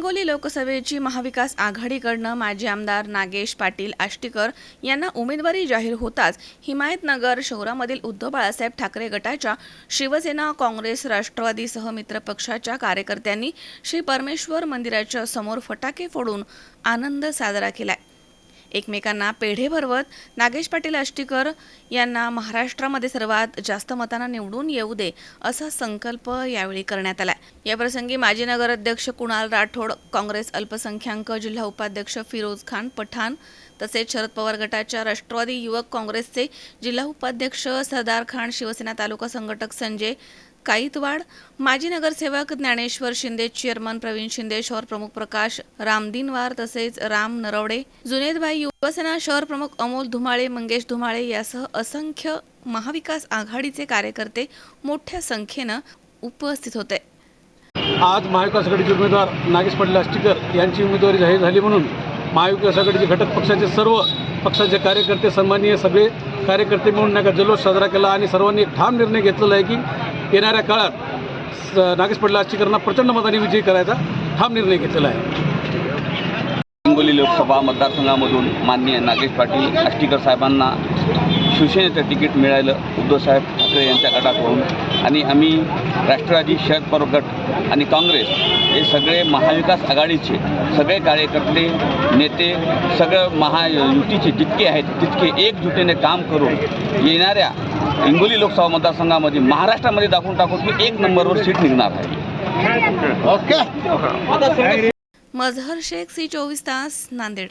हिंगोली लोकसभेची महाविकास आघाडीकडनं माजी आमदार नागेश पाटील आष्टीकर यांना उमेदवारी जाहीर होताच हिमायतनगर शहरामधील उद्धव बाळासाहेब ठाकरे गटाच्या शिवसेना काँग्रेस राष्ट्रवादीसह मित्रपक्षाच्या कार्यकर्त्यांनी श्री परमेश्वर मंदिराच्या समोर फटाके फोडून आनंद साजरा केलाय. एकमेकांना पेढे भरवत नागेश पाटील आष्टीकर यांना महाराष्ट्रामध्ये सर्वात जास्त मतांना निवडून येऊ दे असा संकल्प यावेळी करण्यात आला याप्रसंगी माजी नगराध्यक्ष कुणाल राठोड काँग्रेस अल्पसंख्याक जिल्हा उपाध्यक्ष फिरोज खान पठाण तसेच शरद पवार गटाच्या राष्ट्रवादी युवक काँग्रेसचे जिल्हा उपाध्यक्ष सरदार खान शिवसेना तालुका संघटक संजय काईतवाड माजी नगरसेवक ज्ञानेश्वर शिंदे चेअरमन प्रवीण शिंदे शहर प्रमुख प्रकाश रामदिनवार तसेच राम नरवडे जुनेदभाई युवासेना शहर प्रमुख अमोल धुमाळे मंगेश धुमाळे यासह असंख्य महाविकास आघाडीचे कार्यकर्ते मोठ्या संख्येनं उपस्थित होते. आज महाविकास आघाडीचे उमेदवार नागेश पाटील आष्टीकर यांची उमेदवारी जाहीर झाली म्हणून महाविकास आघाडीचे घटक पक्षाचे सर्व पक्षाचे कार्यकर्ते सन्माननीय सगळे कार्यकर्ते म्हणून नाही का जल्लोष साजरा केला आणि सर्वांनी एक ठाम निर्णय घेतलेला आहे की येणाऱ्या काळात स- नागेश पाटील आष्टीकरांना प्रचंड मताने विजयी करायचा ठाम निर्णय घेतलेला आहे. हिंगोली लोकसभा मतदारसंघामधून माननीय नागेश पाटील आष्टीकर साहेबांना शिवसेनेचं तिकीट मिळालं. उद्धवसाहेब ठाकरे यांच्या गटाकडून आणि आम्ही राष्ट्रवादी शरद पवार गट आणि काँग्रेस हे सगळे महाविकास आघाडीचे सगळे कार्यकर्ते नेते सगळं महायुतीचे जितके आहेत तितके एकजुटीने काम करून येणाऱ्या हिंगोली लोकसभा मतदारसंघामध्ये महाराष्ट्रामध्ये दाखवून टाकून की एक नंबरवर सीट निघणार आहे. मजहर शेख सी चोवीस तास Nanded.